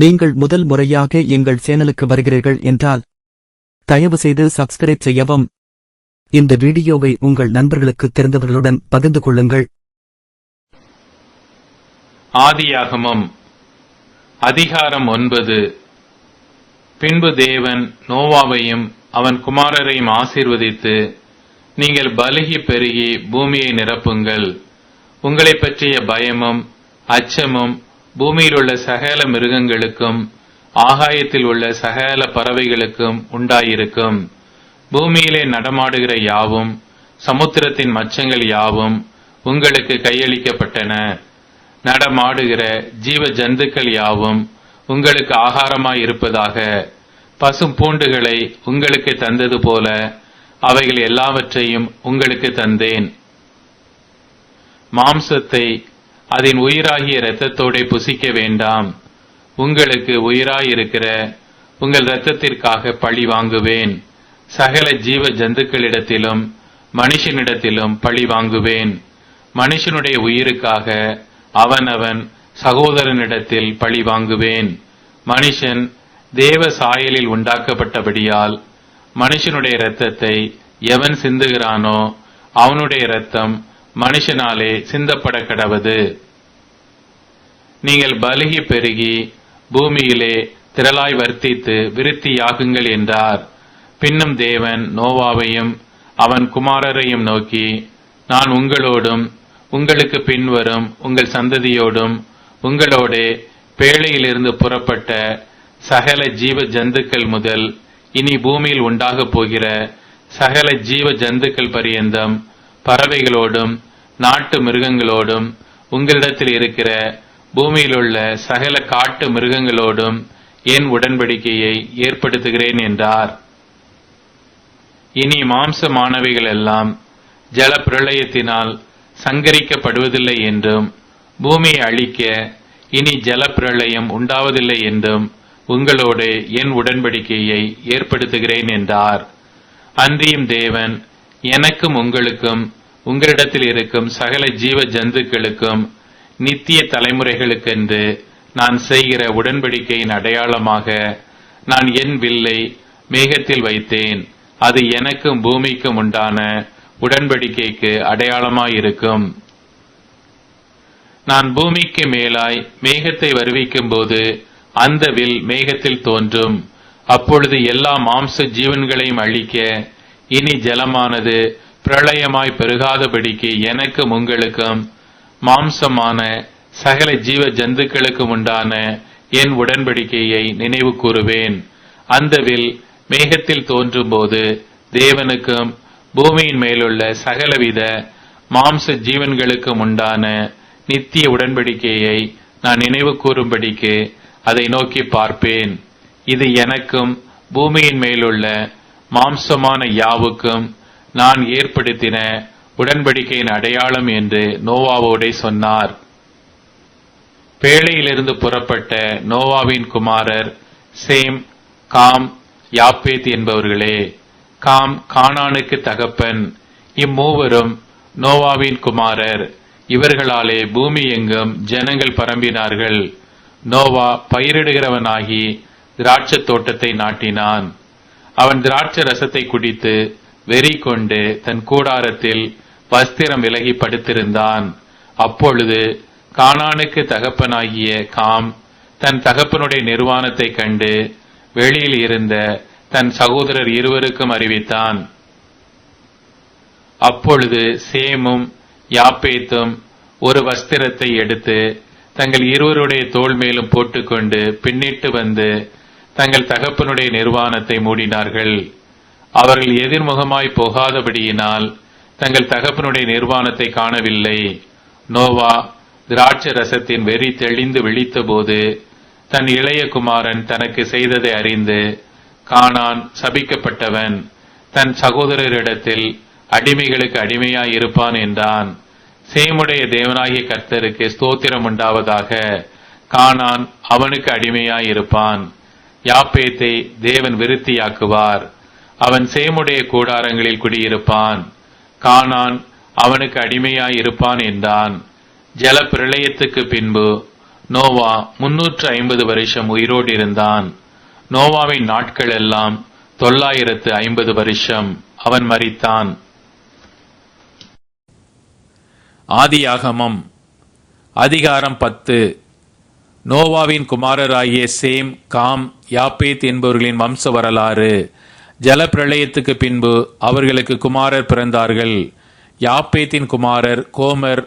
நீங்கள் முதல் முறையாக எங்கள் சேனலுக்கு வருகிறீர்கள் என்றால் தயவு செய்து சப்ஸ்கிரைப் செய்யவும். இந்த வீடியோவை உங்கள் நண்பர்களுக்கு தெரிந்தவர்களுடன் பகிர்ந்து கொள்ளுங்கள். ஆதியாகமம் அதிகாரம் ஒன்பது. பின்பு தேவன் நோவாவையும் அவன் குமாரரையும் ஆசீர்வதித்து நீங்கள் பலகி பெருகி பூமியை நிரப்புங்கள். உங்களை பற்றிய பயமும் அச்சமும் பூமியில் உள்ள சகல மிருகங்களுக்கும் ஆகாயத்தில் உள்ள சகல பறவைகளுக்கும் உண்டாயிருக்கும். பூமியிலே நடமாடுகிற யாவும் சமுத்திரத்தின் மச்சங்கள் யாவும் உங்களுக்கு கையளிக்கப்பட்டன. நடமாடுகிற ஜீவ ஜந்துக்கள் யாவும் உங்களுக்கு ஆகாரமாய் இருப்பதாக பசும் பூண்டுகளை உங்களுக்கு தந்தது போல அவைகள் எல்லாவற்றையும் உங்களுக்கு தந்தேன். மாம்சத்தை அதன் உயிராகிய இரத்தத்தோடே புசிக்க வேண்டாம். உங்களுக்கு உயிராயிருக்கிற உங்கள் இரத்தத்திற்காக பழி வாங்குவேன். சகல ஜீவ ஜந்துக்களிடத்திலும் மனுஷனிடத்திலும் பழி வாங்குவேன். மனுஷனுடைய உயிருக்காக அவனவன் சகோதரனிடத்தில் பழி வாங்குவேன். மனுஷன் தேவ சாயலில் உண்டாக்கப்பட்டபடியால் மனுஷனுடைய இரத்தத்தை எவன் சிந்துகிறானோ அவனுடைய இரத்தம் மனுஷனாலே சிந்தப்பட கடவது. நீங்கள் பலுகி பெருகி பூமியிலே திரளாய் வர்த்தித்து விருத்தியாகுங்கள் என்றார். பின்னும் தேவன் நோவாவையும் அவன் குமாரரையும் நோக்கி நான் உங்களோடும் உங்களுக்கு பின்வரும் உங்கள் சந்ததியோடும் உங்களோடே பேழையிலிருந்து புறப்பட்ட சகல ஜீவ ஜந்துக்கள் முதல் இனி பூமியில் உண்டாகப் போகிற சகல ஜீவ ஜந்துக்கள் பரியந்தம் பறவைகளோடும் நாட்டு மிருகங்களோடும் உங்களிடத்தில் இருக்கிற பூமியிலுள்ள சகல காட்டு மிருகங்களோடும் என் உடன்படிக்கையை ஏற்படுத்துகிறேன் என்றார். இனி மாம்சமானவைகள் எல்லாம் ஜல பிரளயத்தினால் சங்கரிக்கப்படுவதில்லை என்றும் பூமியை அழிக்க இனி ஜல பிரளயம் உண்டாவதில்லை என்றும் உங்களோடு என் உடன்படிக்கையை ஏற்படுத்துகிறேன் என்றார். அன்றியும் தேவன் எனக்கும் உங்களுக்கும் உங்களிடத்தில் இருக்கும் சகல ஜீவ ஜந்துக்களுக்கும் நித்திய தலைமுறைகளுக்கென்று நான் செய்கிற உடன்படிக்கையின் அடையாளமாக நான் என் வில்லை மேகத்தில் வைத்தேன். அது எனக்கும் பூமிக்கும் உண்டான உடன்படிக்கைக்கு அடையாளமாயிருக்கும். நான் பூமிக்கு மேலாய் மேகத்தை வருவிக்கும் போது அந்த வில் மேகத்தில் தோன்றும். அப்பொழுது எல்லா மாம்ச ஜீவன்களையும் அழிக்க இனி ஜலமானது பிரளயமாய் பெருகாதபடிக்கு எனக்கும் உங்களுக்கும் மாம்சமான சகல ஜீவ ஜந்துக்களுக்கும் உண்டான என் உடன்படிக்கையை நினைவு கூறுவேன். அந்த வில் மேகத்தில் தோன்றும்போது தேவனுக்கும் பூமியின் மேலுள்ள சகலவித மாம்ச ஜீவன்களுக்கும் உண்டான நித்திய உடன்படிக்கையை நான் நினைவு கூறும்படிக்கு அதை நோக்கி பார்ப்பேன். இது எனக்கும் பூமியின் மேலுள்ள மாம்சமான யாவுக்கும் நான் ஏற்படுத்தின உடன்படிக்கையின் அடையாளம் என்று நோவாவோடே சொன்னார். பேழையிலிருந்து புறப்பட்ட நோவாவின் குமாரர் சேம் காம் யாப்பேத் என்பவர்களே காம் கானானுக்கு தகப்பன். இம்மூவரும் நோவாவின் குமாரர். இவர்களாலே பூமி எங்கும் ஜனங்கள் பரம்பினார்கள். நோவா பயிரிடுகிறவனாகி திராட்சத் தோட்டத்தை நாட்டினான். அவன் திராட்சை ரசத்தை குடித்து வெறி கொண்டு தன் கூடாரத்தில் வஸ்திரம் விலகி படுத்திருந்தான் அப்பொழுது கானானுக்கு தகப்பனாகிய காம் தன் தகப்பனுடைய நிர்வாணத்தை கண்டு வெளியில் இருந்த தன் சகோதரர் இருவருக்கும் அறிவித்தான். அப்பொழுது சேமும் யாப்பேத்தும் ஒரு வஸ்திரத்தை எடுத்து தங்கள் இருவருடைய தோள் மேலும் போட்டுக்கொண்டு பின்னிட்டு வந்து தங்கள் தகப்பனுடைய நிர்வாணத்தை மூடினார்கள். அவர்கள் எதிர்முகமாய் போகாதபடியினால் தங்கள் தகப்பனுடைய நிர்வாணத்தை காணவில்லை. நோவா திராட்ச ரசத்தின் வெறி தெளிந்து விழித்தபோது தன் இளைய குமாரன் தனக்கு செய்ததை அறிந்து காணான் சபிக்கப்பட்டவன் தன் சகோதரரிடத்தில் அடிமைகளுக்கு அடிமையாய் இருப்பான் என்றான். சேமுடைய தேவனாகிய கர்த்தருக்கு ஸ்தோத்திரம் உண்டாவதாக காணான் அவனுக்கு அடிமையாய் இருப்பான். யாப்பேத்தை தேவன் விருத்தியாக்குவார். அவன் சேமுடைய கூடாரங்களில் குடியிருப்பான். கானான் அவனுக்கு அடிமையாய் இருப்பான் என்றான். ஜல பிரளயத்துக்கு பின்பு நோவா முன்னூற்று ஐம்பது வருஷம் உயிரோடு இருந்தான். நோவாவின் நாட்கள் எல்லாம் தொள்ளாயிரத்து ஐம்பது வருஷம் அவன் மறித்தான் ஆதியாகமம் அதிகாரம் பத்து. நோவாவின் குமாரராகிய சேம் காம் யாப்பேத் என்பவர்களின் வம்ச வரலாறு. ஜலப்பிரளயத்துக்கு பின்பு அவர்களுக்கு குமாரர் பிறந்தார்கள். யாப்பேத்தின் குமாரர் கோமர்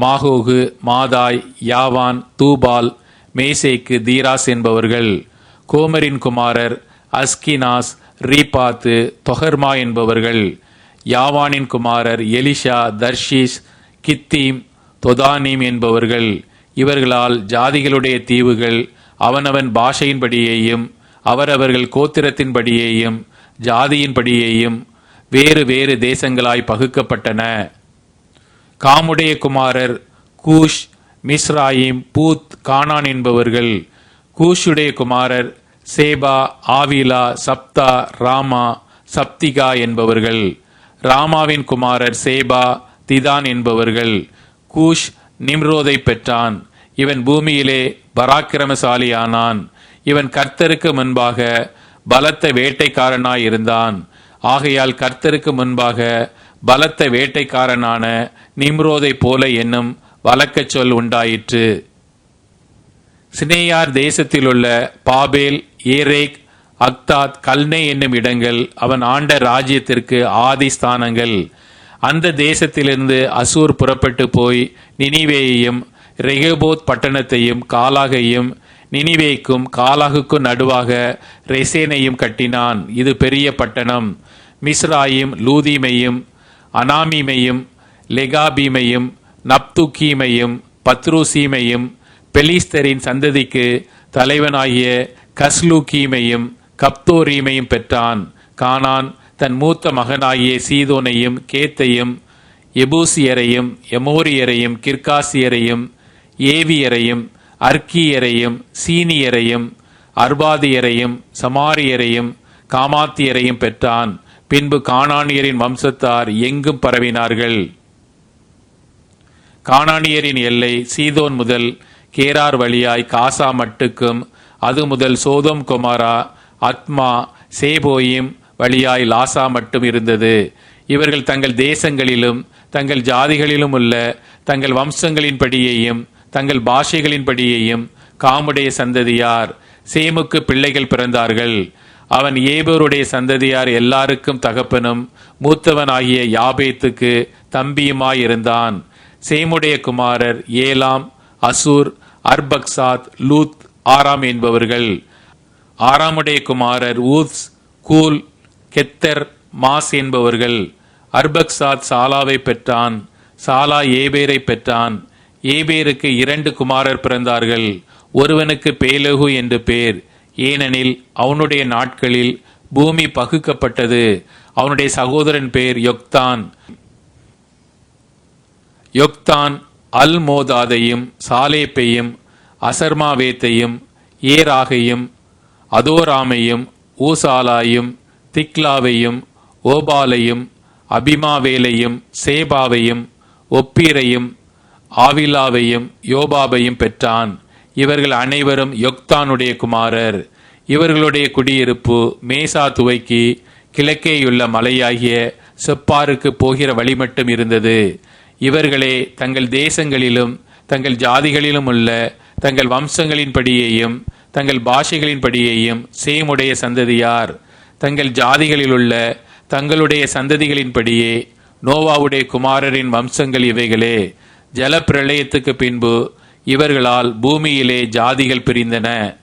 மாகோகு மாதாய் யாவான் தூபால் மேசேக்கு தீராஸ் என்பவர்கள். கோமரின் குமாரர் அஸ்கினாஸ் ரீபாத்து தொகர்மா என்பவர்கள். யாவானின் குமாரர் எலிஷா தர்ஷீஸ் கித்தீம் தொதானீம் என்பவர்கள். இவர்களால் ஜாதிகளுடைய தீவுகள் அவனவன் பாஷையின்படியேயும் அவரவர்கள் கோத்திரத்தின்படியேயும் ஜாதியின்படியேயும் வேறு வேறு தேசங்களாய் பகுக்கப்பட்டன. காமுடைய குமாரர் கூஷ் மிஸ்ராயிம் பூத் கானான் என்பவர்கள். கூஷுடைய குமாரர் சேபா ஆவிலா சப்தா ராமா சப்திகா என்பவர்கள். ராமாவின் குமாரர் சேபா திதான் என்பவர்கள். கூஷ் நிம்ரோதை பெற்றான். இவன் பூமியிலே பராக்கிரமசாலியானான். இவன் கர்த்தருக்கு முன்பாக பலத்த வேட்டைக்காரனாய் இருந்தான். ஆகையால் கர்த்தருக்கு முன்பாக பலத்த வேட்டைக்காரனான நிம்ரோதை போல என்னும் வழக்கச் சொல் உண்டாயிற்று. சினேயார் தேசத்திலுள்ள பாபேல் ஏரேக் அக்தாத் கல்னே என்னும் இடங்கள் அவன் ஆண்ட ராஜ்யத்திற்கு ஆதி ஸ்தானங்கள். அந்த தேசத்திலிருந்து அசூர் புறப்பட்டு போய் நினிவேயையும் ரெகபோத் பட்டணத்தையும் காலாகையும் நினிவேக்கும் காலாகுக்கும் நடுவாக ரெசேனையும் கட்டினான். இது பெரிய பட்டணம். மிஸ்ராயும் லூதீமையும் அனாமீமையும் லெகாபீமையும் நப்துக்கீமையும் பத்ருசீமையும் பெலிஸ்தரின் சந்ததிக்கு தலைவனாகிய கஸ்லூக்கீமையும் கப்தோரீமையும் பெற்றான். கானான் தன் மூத்த மகனாகிய சீதோனையும் கேத்தையும் எபூசியரையும் எமோரியரையும் கிர்காசியரையும் ஏவியரையும் அர்க்கியரையும் சீனியரையும் அர்பாதியரையும் சமாரியரையும் காமாத்தியரையும் பெற்றான். பின்பு காணானியரின் வம்சத்தார் எங்கும் பரவினார்கள்? காணானியரின் எல்லை சீதோன் முதல் கேரார் வழியாய் காசா மட்டுக்கும் அது முதல் சோதோம் குமாரா அத்மா சேபோயிம் வழியாய் லாசா மட்டும் இருந்தது. இவர்கள் தங்கள் தேசங்களிலும் தங்கள் ஜாதிகளிலும் உள்ள தங்கள் வம்சங்களின்படியேயும் தங்கள் பாஷைகளின்படியேயும் காமுடைய சந்ததியார் சேமுக்கு பிள்ளைகள் பிறந்தார்கள். அவன் ஏபோருடைய சந்ததியார் எல்லாருக்கும் தகப்பனும் மூத்தவனாகிய யாபேத்துக்கு தம்பியுமாயிருந்தான். சேமுடைய குமாரர் ஏலாம் அசூர் அர்பக்சாத் லூத் ஆராம் என்பவர்கள். ஆறாமுடைய குமாரர் ஊத்ஸ் கூல் கெத்தர் மாஸ் என்பவர்கள். அர்பக்சாத் சாலாவை பெற்றான் சாலா ஏபேரை பெற்றான். ஏபேருக்கு இரண்டு குமாரர் பிறந்தார்கள். ஒருவனுக்கு பேலகு என்று பேர். ஏனெனில் அவனுடைய நாட்களில் பூமி பகுக்கப்பட்டது. அவனுடைய சகோதரன் பேர் யொக்தான். யொக்தான் அல் மோதாதையும் சாலேப்பையும் அசர்மாவேத்தையும் ஏராகையும் அதோராமையும் ஊசாலாயும் திக்லாவையும் ஓபாலையும் அபிமாவேலையும் சேபாவையும் ஒப்பீரையும் ஆவிலாவையும் யோபாபையும் பெற்றான். இவர்கள் அனைவரும் யொக்தானுடைய குமாரர். இவர்களுடைய குடியிருப்பு மேசா துவைக்கு கிழக்கேயுள்ள மலையாகிய செப்பாருக்கு போகிற வழி மட்டும் இருந்தது. இவர்களே தங்கள் தேசங்களிலும் தங்கள் ஜாதிகளிலும் உள்ள தங்கள் வம்சங்களின்படியேயும் தங்கள் பாஷைகளின்படியேயும் சேமுடைய சந்ததியார். தங்கள் ஜாதிகளிலுள்ள தங்களுடைய சந்ததிகளின்படியே நோவாவுடைய குமாரரின் வம்சங்கள் இவைகளே. ஜலப்பிரளயத்துக்கு பின்பு இவர்களால் பூமியிலே ஜாதிகள் பிரிந்தன.